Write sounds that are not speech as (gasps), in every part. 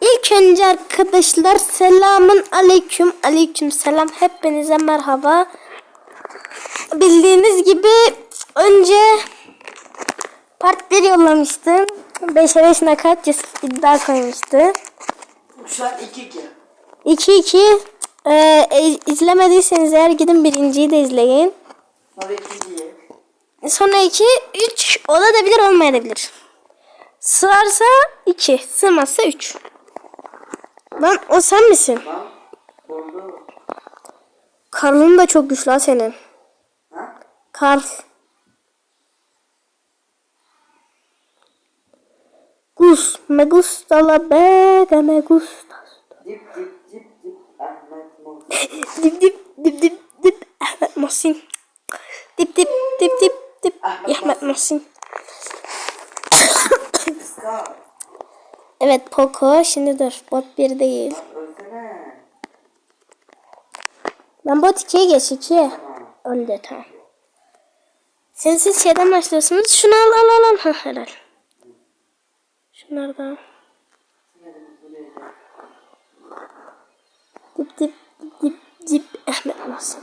İlk, önce arkadaşlar selamın aleyküm aleyküm selam hepinize merhaba. Bildiğiniz gibi önce part 1 yollamıştım. 5'e 5 nakat Yusuf iddia koymuştu. Şu an 2-2. 2-2 ee, e, izlemediyseniz eğer gidin birinciyi de izleyin. Sonra ikinciyi. Sonra 2, 3 olabilir olmayabilir. Sığarsa 2, sığmazsa 3. Lan o sen misin? Lan. Oldu. Karlın da çok güçlü ha senin. Ha? Karl. Gus, me gusta la bega, me gusta. Dip dip dip dip Ahmet Muhsin. Dip dip dip dip dip Ahmet Muhsin. Dip dip dip dip dip Ahmet Ahmet Muhsin. Evet Poco şimdi dur bot 1 değil. Ben bot 2'ye geç 2'ye. Öldü tamam. Sen siz şeyden başlıyorsunuz. Şunu al al al al. Ha helal. Şunlardan. Dip dip dip dip Ahmet Muhsin.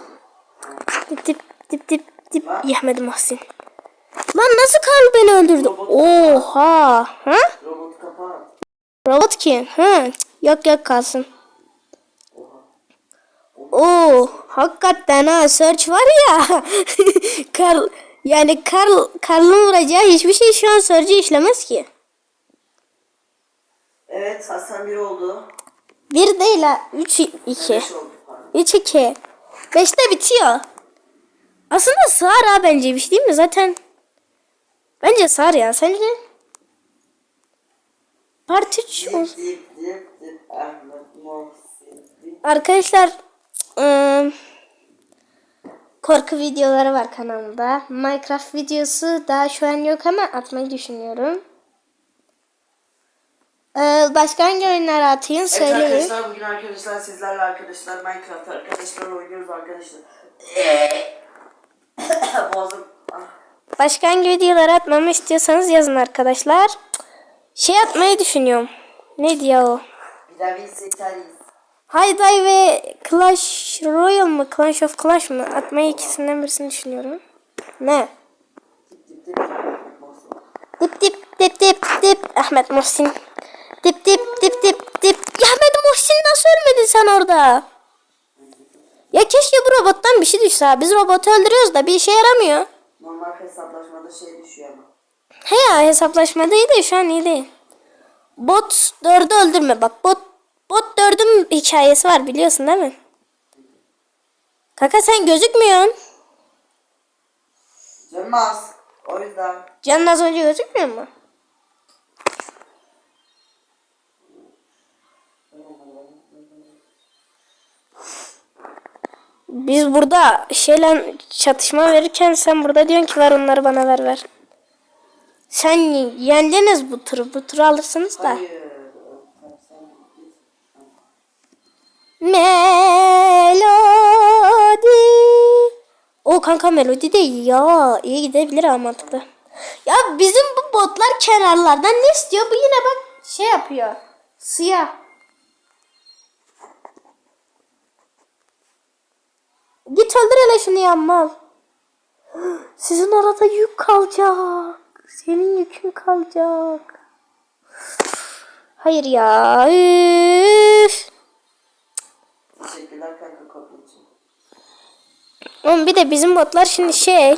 Dip dip dip dip dip Ahmet Muhsin. Lan nasıl Karl beni öldürdü? Oha. Ha? Robot kim? Ha? Yok yok kalsın. Oo, hakikaten ha search var ya. (laughs) Karl yani Karl Karl'ın vuracağı hiçbir şey şu an search'ı işlemez ki. Evet Hasan 1 oldu. Bir değil ha. 3 2. 5 oldu pardon. 3 2. 5'te bitiyor. Aslında sığar ha bence bir şey değil mi? Zaten bence sığar ya. Sence? Part 3 olsun. Dip dip dip dip Ahmet Dip. Arkadaşlar ıı, korku videoları var kanalımda. Minecraft videosu daha şu an yok ama atmayı düşünüyorum. Ee, başka hangi oyunları atayım Evet söyleyeyim. arkadaşlar bugün arkadaşlar sizlerle arkadaşlar Minecraft arkadaşlar oynuyoruz arkadaşlar. (coughs) Boğazım. Ah. Başka hangi videoları atmamı istiyorsanız yazın arkadaşlar. Şey atmayı düşünüyorum. Ne diyor o? Seçeriz. Hayday ve Clash Royale mı? Clash of Clash mı? Atmayı ikisinden birisini düşünüyorum. Ne? Dip dip dip. Dip dip Ahmet Muhsin. Dip dip dip dip dip. Ya Ahmet Muhsin nasıl ölmedin sen orada? Ya keşke bu robottan bir şey düşse. Biz robotu öldürüyoruz da bir işe yaramıyor. Normal hesaplaşmada şey düşüyor ama. He ya hesaplaşmada iyi de şu an iyi değil. Bot dördü öldürme bak. Bot bot dördün hikayesi var biliyorsun değil mi? Kaka sen gözükmüyorsun. Canım az. O yüzden. Canın az önce gözükmüyor mu? Biz burada şeyle çatışma verirken sen burada diyorsun ki ver onları bana ver ver. Sen yendiniz bu turu. Bu turu alırsınız da. Hayır. Melodi. O kanka melodi de iyi ya. İyi gidebilir ama mantıklı. Ya bizim bu botlar kenarlardan ne istiyor? Bu yine bak şey yapıyor. Siyah. Git öldür hele şunu ya mal. (gasps) Sizin arada yük kalacak. Senin yükün kalacak. Hayır ya. Üf. Teşekkürler kanka kodun için. Oğlum bir de bizim botlar şimdi şey.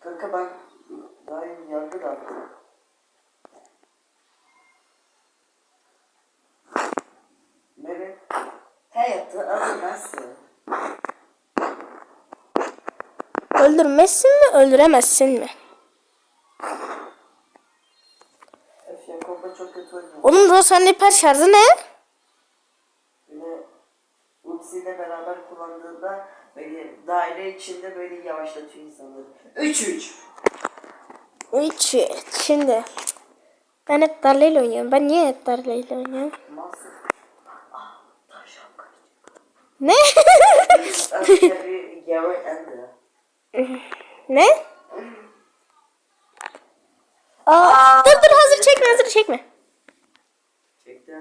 Kanka ben daha yeni yargı da attım. Meri. Hayatı öldürmezsin. Öldürmezsin mi öldüremezsin mi? Oğlum Rosan'ın hiper şarjı ne? Ultisiyle beraber kullandığında böyle daire içinde böyle yavaşlatıyor insanları. 3-3. 3 şimdi. Ben hep darlayla oynuyorum. Ben niye hep darlayla oynuyorum? Nasıl? Ah. Ne? (laughs) Ne? Aa, dur dur hazır çekme hazır çekme. Çekti.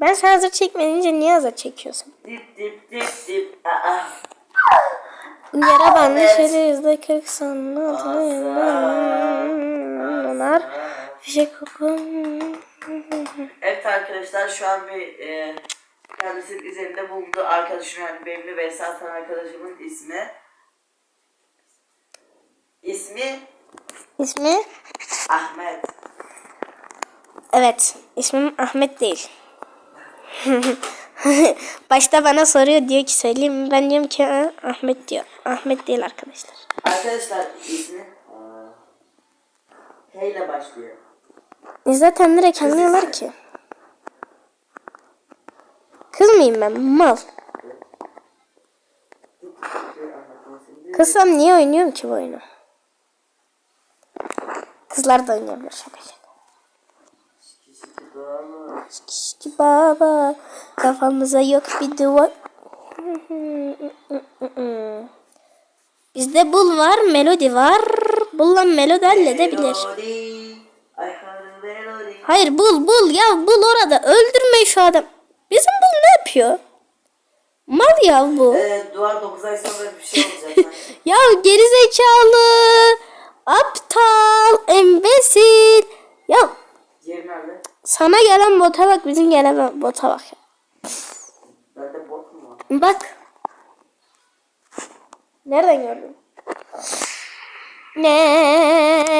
Ben sen hazır çekmeyince niye hazır çekiyorsun? Dip dip dip dip. Aa. Yara bandı Evet. şöyle yüzde kırk sonun altına. Fişek kokun. Evet arkadaşlar şu an bir e, kendisinin üzerinde bulunduğu arkadaşım yani benimle ve zaten arkadaşımın ismi ismi İsmi? Ahmet. Evet. ismim Ahmet değil. (laughs) Başta bana soruyor diyor ki söyleyeyim mi? Ben diyorum ki "Aa, Ahmet diyor. Ahmet değil arkadaşlar. Arkadaşlar ismi H ile başlıyor. E zaten direkt anlıyorlar ki. Kız mıyım ben? Mal. Kızsam niye oynuyorum ki bu oyunu? Kızlar da oynayabilir şaka şaka. İşte baba kafamıza yok bir duvar. Bizde bul var, melodi var. Bulla melodi halledebilir. Hayır bul bul ya bul orada. Öldürme şu adam. Bizim bul ne yapıyor? Mal ya bu. Ee, duvar 9 ay sonra bir şey olacak. (laughs) Ya gerizekalı. Aptal. Embesil. Ya nerede? sana gelen bota bak bizim gelen bota bak. Bende bot mu var? Bak. Nereden gördün? Melodi.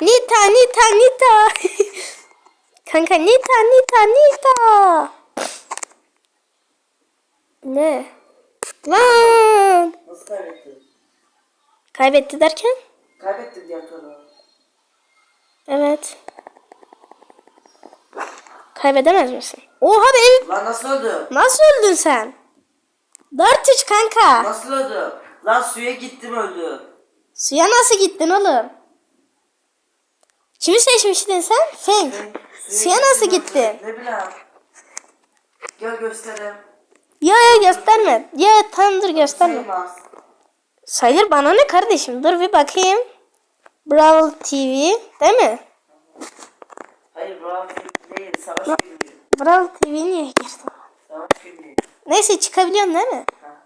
Nita Nita Nita. (laughs) Kanka Nita Nita Nita. Ne? Lan. Nasıl kaybettin? Kaybetti derken? Kaybettim diğer turu. Evet. Kaybedemez misin? Oha benim. Lan nasıl öldü? Nasıl öldün sen? 4-3 kanka. Nasıl öldü? Lan suya gittim öldü. Suya nasıl gittin oğlum? Kimi seçmiştin sen? Feng. Suya nasıl gittim gittin? Ne bileyim. Gel göstereyim. Ya ya gösterme. Ya tamam dur gösterme. Sayılmaz. Sayılır bana ne kardeşim? Dur bir bakayım. Brawl TV değil mi? Hayır Bravo değil. Savaş günlüğü. Brawl TV niye girdi? Savaş günlüğü. Neyse çıkabiliyorsun değil mi? Ha.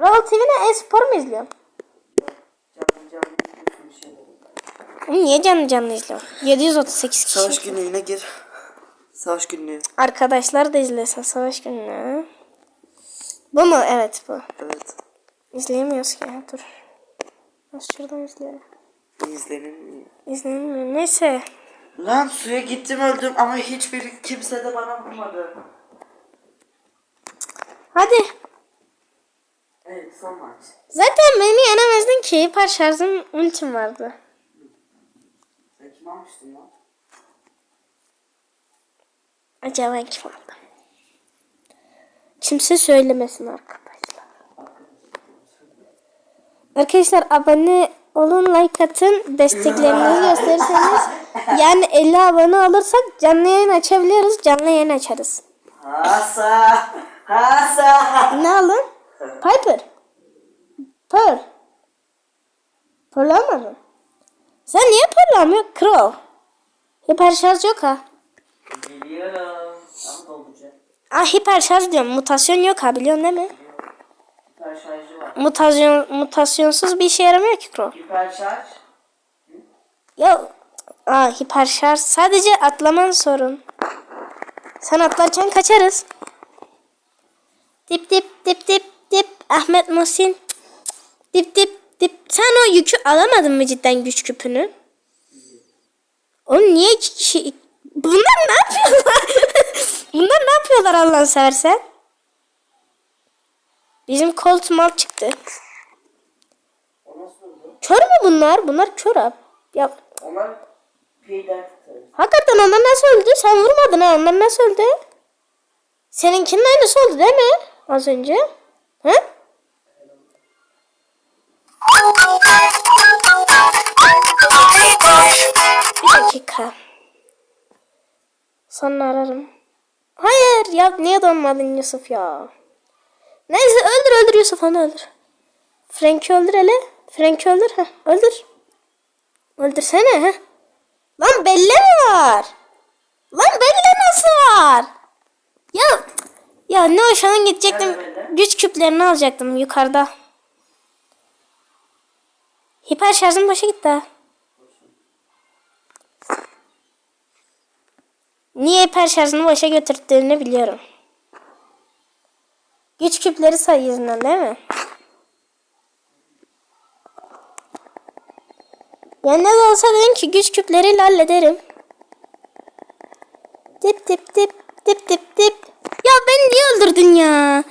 Brawl TV'ne e-spor mu izliyorsun? Canlı canlı Niye canlı canlı izliyorsun? 738 kişi. Savaş günlüğüne gir. Savaş günlüğü. Arkadaşlar da izlesin savaş gününü. Bu mu? Evet bu. Evet. İzleyemiyoruz ki ya dur. Nasıl şuradan izleyelim. İzlenilmiyor. İzleyemiyor. Neyse. Lan suya gittim öldüm ama hiçbir kimse de bana vurmadı. Hadi. Evet son maç. Zaten beni yenemezdin ki. Hiper şarjım ultim vardı. Sen kim almıştın lan? Acaba kim aldı? Kimse söylemesin arkadaşlar. Arkadaşlar abone olun like atın desteklerinizi gösterirseniz yani 50 abone olursak canlı yayın açabiliyoruz canlı yayın açarız. Hasa! Hasa! Ne alın? Piper. Pearl. Pearl almadın. Sen niye Pearl almıyorsun? Crow. Hiper şarj yok ha. Biliyorum. Ama. Ah hiper şarj diyorum. Mutasyon yok ha biliyorsun değil mi? Hiper şarjı var. Mutasyon, mutasyonsuz bir işe yaramıyor ki Crow. Hiper şarj. Ya aa, hiper şarj sadece atlaman sorun. Sen atlarken kaçarız. Dip dip dip dip dip Ahmet Muhsin. Dip dip dip. Sen o yükü alamadın mı cidden güç küpünü? Oğlum niye iki kişi... Bunlar ne yapıyorlar? (laughs) Bunlar ne yapıyorlar Allah'ını seversen? Bizim Colt mal çıktı. Kör mü bunlar? Bunlar kör abi. Ya Onlar. Hakikaten onlar nasıl öldü? Sen vurmadın ha. Onlar nasıl öldü? Seninkinin aynısı oldu değil mi? Az önce. He? Bir dakika. Sonra ararım. Hayır ya niye donmadın Yusuf ya? Neyse öldür öldür Yusuf onu öldür. Frank'i öldür hele. Frank'i öldür. Heh, öldür. Öldür. Öldürsene. he. Lan belle mi var? Lan belle nasıl var? Ya ya ne o şu an gidecektim. Güç küplerini alacaktım yukarıda. Hiper şarjım boşa gitti ha. Niye hiper şarjını boşa götürdüğünü biliyorum. Güç küpleri sayı yüzünden değil mi? Ya ne olsa dedim ki güç küpleriyle hallederim. Dip dip dip dip dip dip. Ya beni niye öldürdün ya?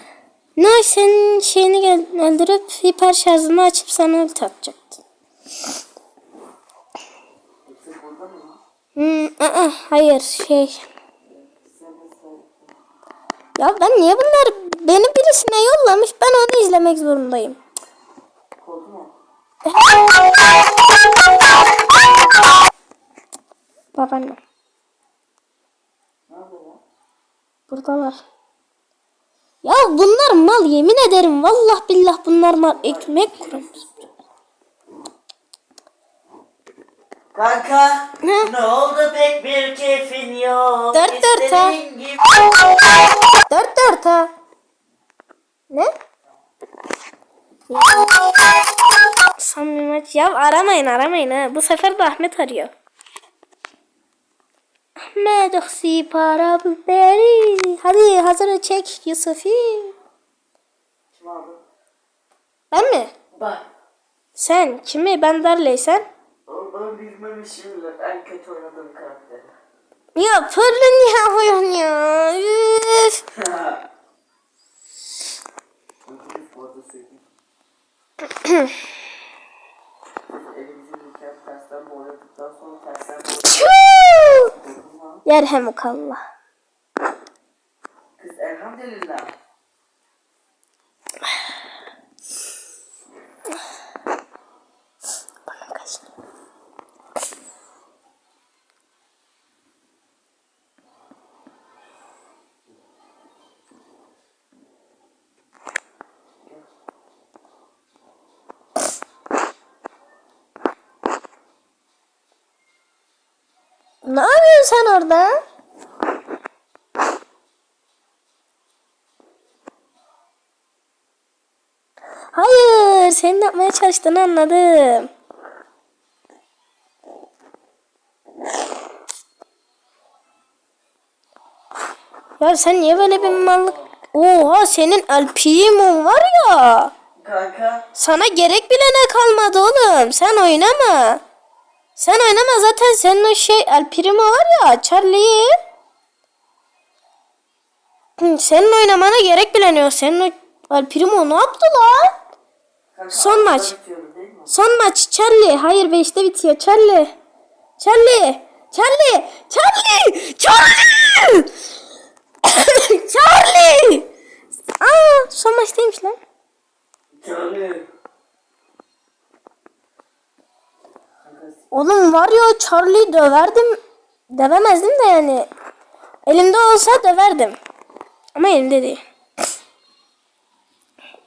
Ne senin şeyini öldürüp hiper şarjını açıp sana ulti atacaktım. Hmm, ı-ı, hayır şey. Ya ben niye bunlar beni birisine yollamış ben onu izlemek zorundayım. Lan? buradalar. Ya bunlar mal yemin ederim vallahi billah bunlar mal ekmek kurumuş. Kanka Ne? ne oldu pek bir keyfin yok. Dört dört ha. Dört dört ha. Ne? Ya. Samimi maç. Ya aramayın aramayın ha. Bu sefer de Ahmet arıyor. Ahmet oksi para biberi. Hadi hazır çek Yusufi. Kim aldı? Ben mi? Bak. Sen kimi? Ben Darley sen? Onu bilmemişimdir en kötü oynadığım karakteri. Ya pırlı niye yapıyorsun ya? Üf. Bu arada söyleyeyim. Elimizi yıkayan tersten boyadıktan sonra tersten Tüh! boyadıktan Yerhamukallah. Kız elhamdülillah. Sen orada? Hayır, senin yapmaya çalıştığını anladım. Ya sen niye böyle bir mallık... Oha senin Primo var ya. Kanka. Sana gerek bile ne kalmadı oğlum. Sen oynama. Sen oynama zaten senin o şey El Primo var ya Charlie. Senin oynamana gerek bile yok. Senin o El Primo ne yaptı lan? kanka Son maç. Son maç Charlie. Hayır 5'te bitiyor. Charlie. Charlie. Charlie. Charlie. Charlie. (coughs) Charlie. Aa, son maçtaymış lan. Canım. Oğlum var ya Charlie döverdim. Dövemezdim de yani. Elimde olsa döverdim. Ama elimde değil.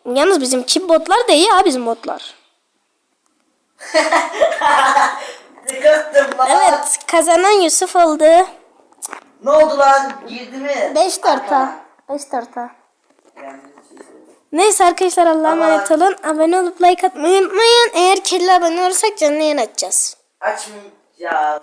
Yalnız bizim kim botlar da iyi ha bizim botlar. Evet kazanan Yusuf oldu. Ne oldu lan? Girdi mi? 5 Kanka. torta. 5 torta. Yani bir şey söyleyeyim. Neyse arkadaşlar Allah'a emanet olun. Abone olup like atmayı unutmayın. Eğer kelle abone olursak canlı yayın açacağız. Açmayacağız.